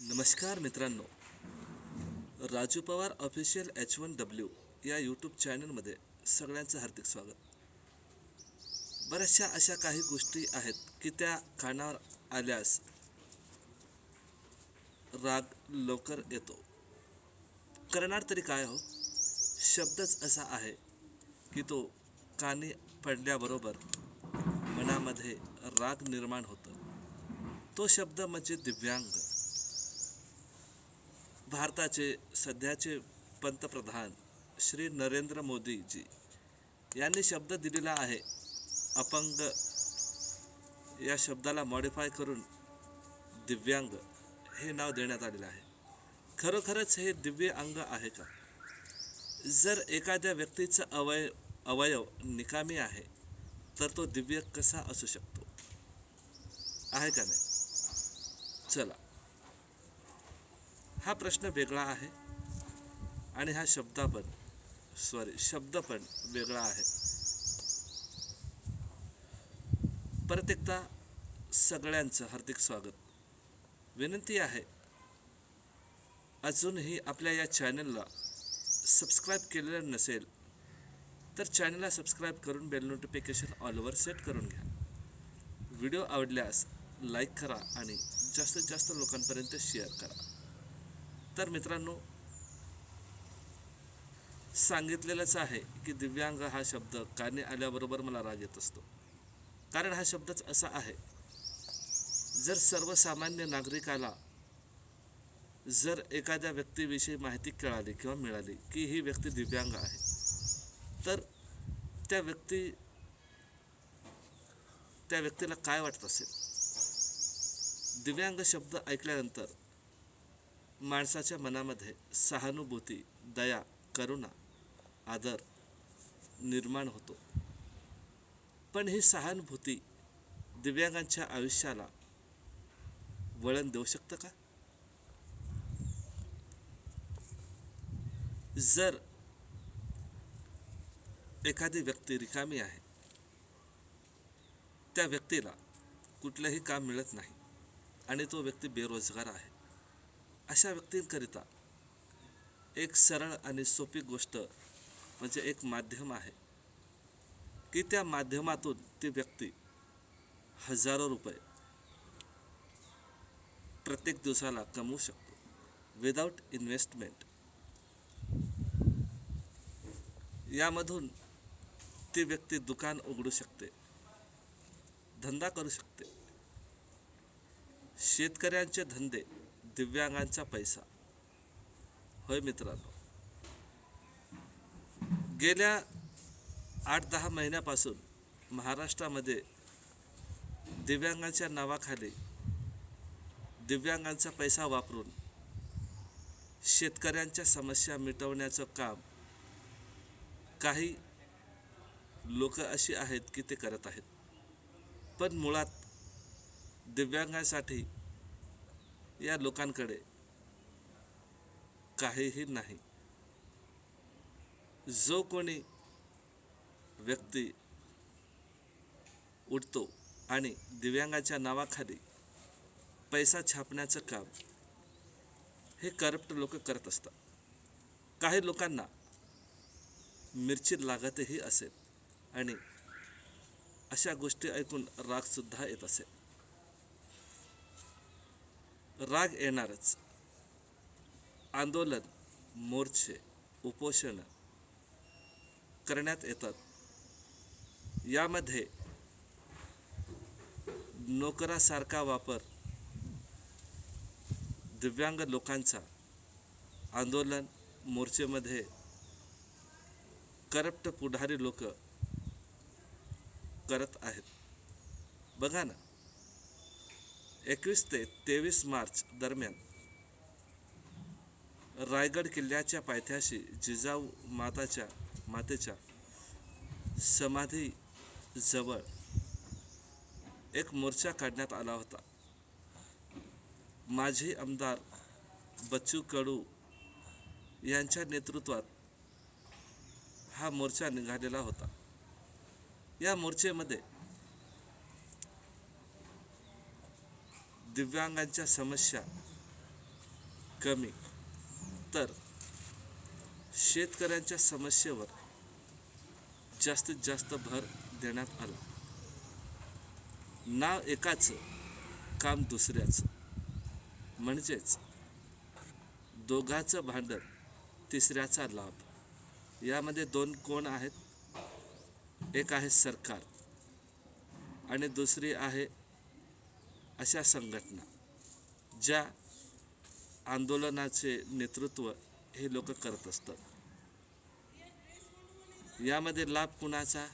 नमस्कार मित्रांनो. Raju Pawar official H one W या यूट्यूब चॅनलमध्ये सगळ्यांचं हार्दिक स्वागत. बऱ्याचशा अशा काही गोष्टी आहेत की त्या कानावर आल्यास राग लवकर येतो. करणार तरी काय हो? शब्दच असा आहे की तो कानी पडल्याबरोबर मनामध्ये राग निर्माण होतो. तो शब्द म्हणजे दिव्यांग. भारताचे सध्याचे पंतप्रधान श्री नरेंद्र मोदीजी यांनी शब्द दिलेला आहे. अपंग या शब्दाला मॉडिफाय करून दिव्यांग हे नाव देण्यात आलेलं आहे. खरोखरच हे दिव्य अंग आहे का? जर एखाद्या व्यक्तीचा अवय अवयव निकामी आहे तर तो दिव्य कसा असू शकतो? आहे का नाही? चला. हा प्रश्न वेगळा आहे. आणि हा शब्द पण सॉरी शब्द पण वेगळा आहे. परत एकदा सगळ्यांचं हार्दिक स्वागत. विनंती आहे अजूनही आपल्या या चॅनलला सबस्क्राईब केलेलं नसेल तर चॅनलला सबस्क्राईब करून बेल नोटिफिकेशन ऑलवर सेट करून घ्या. व्हिडिओ आवडल्यास लाईक करा आणि जास्तीत जास्त लोकांपर्यंत शेअर करा. तर मित्रांनो सांगितलेलंच आहे की दिव्यांग हा शब्द काने आल्याबरोबर मला राग येत असतो. कारण हा शब्दच असा आहे जर सर्वसामान्य नागरिकाला जर एखाद्या व्यक्तीविषयी माहिती कळाली किंवा मिळाली की ही व्यक्ती दिव्यांग आहे तर त्या व्यक्ती त्या व्यक्तीला काय वाटत असेल? दिव्यांग शब्द ऐकल्यानंतर माणसाच्या मनामध्ये सहानुभूती दया करुणा आदर निर्माण होतो. पण ही सहानुभूती दिव्यांगांच्या आयुष्याला वळण देऊ शकतं का? जर एखादी व्यक्ती रिकामी आहे त्या व्यक्तीला कुठलंही काम मिळत नाही आणि तो व्यक्ती बेरोजगार आहे अशा व्यक्तींकरिता एक सरळ आणि सोपी गोष्ट म्हणजे एक माध्यम आहे की त्या माध्यमातून ती व्यक्ती हजारो रुपये प्रत्येक दिवसाला कमवू शकतो विदाऊट इन्व्हेस्टमेंट यामधून ती व्यक्ती दुकान उघडू शकते धंदा करू शकते शेतकऱ्यांचे धंदे दिव्यांगांचा पैसा. होय मित्रांनो? गेल्या आठ दहा महिन्यापासून महाराष्ट्रामध्ये दिव्यांगांच्या नावाखाली दिव्यांगांचा पैसा वापरून शेतकऱ्यांच्या समस्या मिटवण्याचं काम काही लोक अशी आहेत की ते करत आहेत. पण मुळात दिव्यांगांसाठी या लोकांकडे काहीही नाही. जो कोणी व्यक्ती उठतो आणि दिव्यांगाच्या नावाखाली पैसा छापण्याचं काम हे करप्ट लोक करत असतात. काही लोकांना मिरची लागतही असेल आणि अशा गोष्टी ऐकून रागसुद्धा येत असेल. राग येणारच. आंदोलन मोर्चे उपोषण करण्यात येतात. यामध्ये नोकरासारखा वापर दिव्यांग लोकांचा आंदोलन मोर्चेमध्ये करप्ट पुढारी लोक करत आहेत. बघा ना एकवीस ते तेवीस मार्च दरम्यान रायगड किल्ल्याच्या पायथ्याशी जिजाऊ माताच्या मातेच्या समाधी जवळ एक मोर्चा काढण्यात आला होता. माजी आमदार बच्चू कडू यांच्या नेतृत्वात हा मोर्चा निघालेला होता. या मोर्चेमध्ये दिव्यांगांच्या समस्या कमी. तर शेतकऱ्यांच्या समस्येवर जास्तीत जास्त भर देण्यात आला. नाव एकाच काम दुसऱ्याचं. म्हणजेच दोघाचं भांडण तिसऱ्याचा लाभ. यामध्ये दोन कोण आहेत? एक आहे सरकार आणि दुसरी आहे अशा संघटना ज्या आंदोलनाचे नेतृत्व हे लोक करत असतात. यामध्ये लाभ कुणाचा?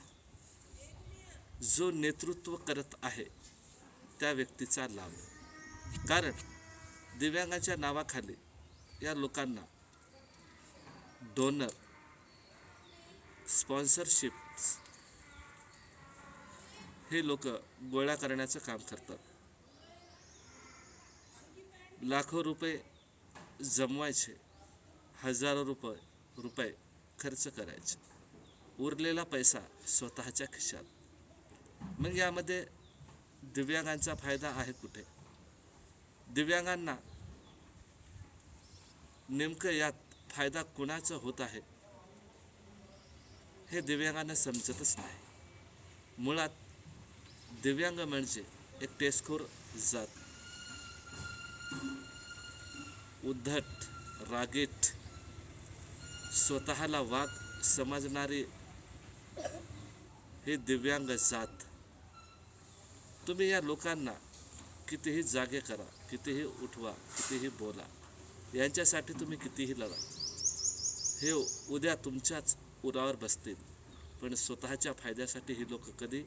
जो नेतृत्व करत आहे त्या व्यक्तीचा लाभ. कारण दिव्यांगाच्या नावाखाली या लोकांना डोनर स्पॉन्सरशिप्स हे लोक गोळा करण्याचं काम करतात. लाखो रुपये जमवायचे हजारो रुपये रुपये खर्च करायचे. उरलेला पैसा स्वतःच्या खिशात. मग यामध्ये दिव्यांगांचा फायदा आहे कुठे? दिव्यांगांना नेमकं यात फायदा कुणाचा होत आहे? हे दिव्यांगांना समजतच नाही. मुळात दिव्यांग म्हणजे एक टेस्कोर जात. उद्धट रागीट स्वतःला वाघ समजणारी ही दिव्यांग जात. तुम्ही या लोकांना कितीही जागे करा कितीही उठवा कितीही बोला यांच्यासाठी तुम्ही कितीही लढा. हे उद्या तुमच्याच उरावर बसतील पण स्वतःच्या फायद्यासाठी ही लोक कधी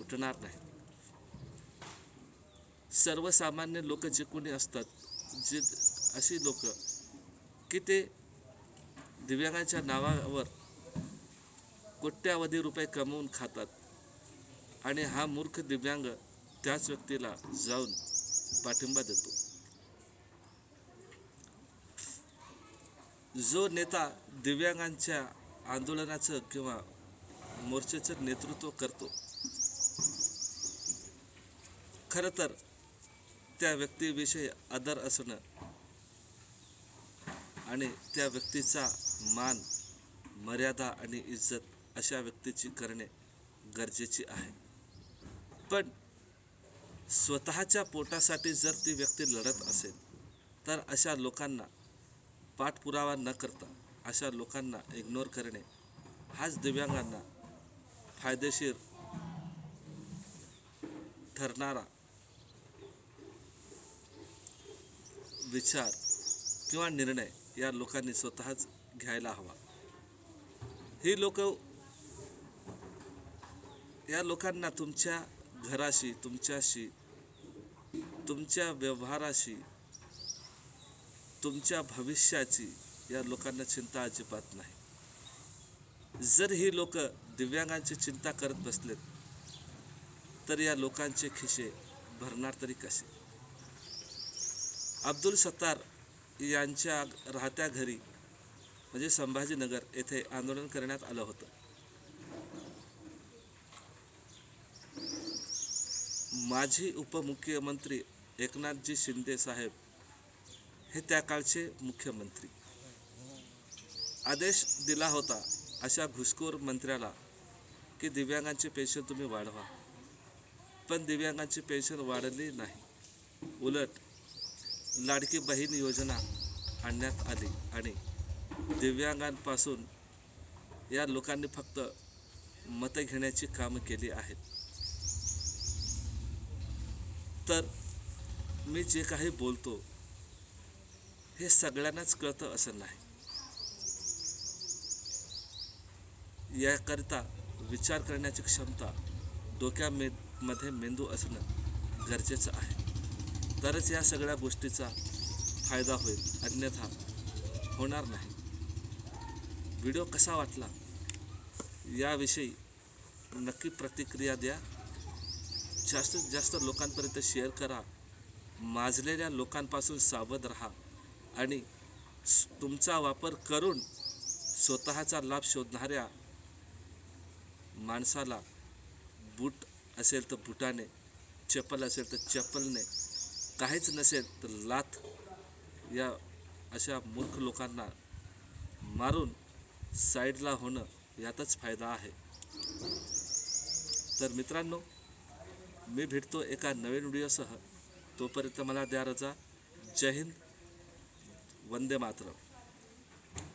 उठणार नाहीत. सर्वसामान्य लोक जे कोणी असतात जे अशी लोक की ते दिव्यांगांच्या नावावर कोट्यावधी रुपये कमवून खातात. आणि हा मूर्ख दिव्यांग त्याच व्यक्तीला जाऊन पाठिंबा देतो. जो नेता दिव्यांगांच्या आंदोलनाचं किंवा मोर्चाचं नेतृत्व करतो खरं तर त्या व्यक्तीविषयी आदर असणं आणि त्या व्यक्तीचा मान मर्यादा आणि इज्जत अशा व्यक्तीची करणे गरजेची आहे. पण स्वतःच्या पोटासाठी जर ती व्यक्ती लढत असेल तर अशा लोकांना पाठपुरावा न करता अशा लोकांना इग्नोर करणे हाच दिव्यांगांना फायदेशीर ठरणारा विचार किंवा निर्णय या लोकांनी स्वतःच घ्यायला हवा. ही लोक या लोकांना तुमच्या घराशी तुमच्याशी तुमच्या व्यवहाराशी तुमच्या भविष्याची या लोकांना चिंता अजिबात नाही. जर ही लोक दिव्यांगांची चिंता करत बसलेत तर या लोकांचे खिसे भरणार तरी कसे? अब्दुल सत्तार यांच्या राहत्या घरी म्हणजे संभाजीनगर येथे आंदोलन करण्यात आलं होतं. माजी उपमुख्यमंत्री एकनाथजी शिंदे साहेब हे त्या काळचे मुख्यमंत्री. आदेश दिला होता अशा घुसखोर मंत्र्याला की दिव्यांगांची पेन्शन तुम्ही वाढवा. पण दिव्यांगांची पेन्शन वाढली नाही. उलट लाडकी बहीण योजना आणण्यात आली आणि दिव्यांगांपासून या लोकांनी फक्त मतं घेण्याची कामं केली आहेत. तर मी जे काही बोलतो हे सगळ्यांनाच कळतं असं नाही. याकरिता विचार करण्याची क्षमता डोक्यामे मध्ये मेंदू असणं गरजेचं आहे. तरच या सगळ्या गोष्टीचा फायदा होईल. अन्यथा होणार नाही. व्हिडिओ कसा वाटला? याविषयी नक्की प्रतिक्रिया द्या. जास्तीत जास्त लोकांपर्यंत शेअर करा. माजलेल्या लोकांपासून सावध राहा. आणि तुमचा वापर करून स्वतःचा लाभ शोधणाऱ्या माणसाला बूट असेल तर बुटाने चप्पल असेल तर चप्पलने काहीच नसेल तर लाथ या अशा मूर्ख लोकांना मारून साईडला होणं यातच फायदा आहे. तर मित्रांनो मी भेटतो एका नवीन व्हिडिओसह. तोपर्यंत मला द्या रजा. जय हिंद. वंदे मातरम.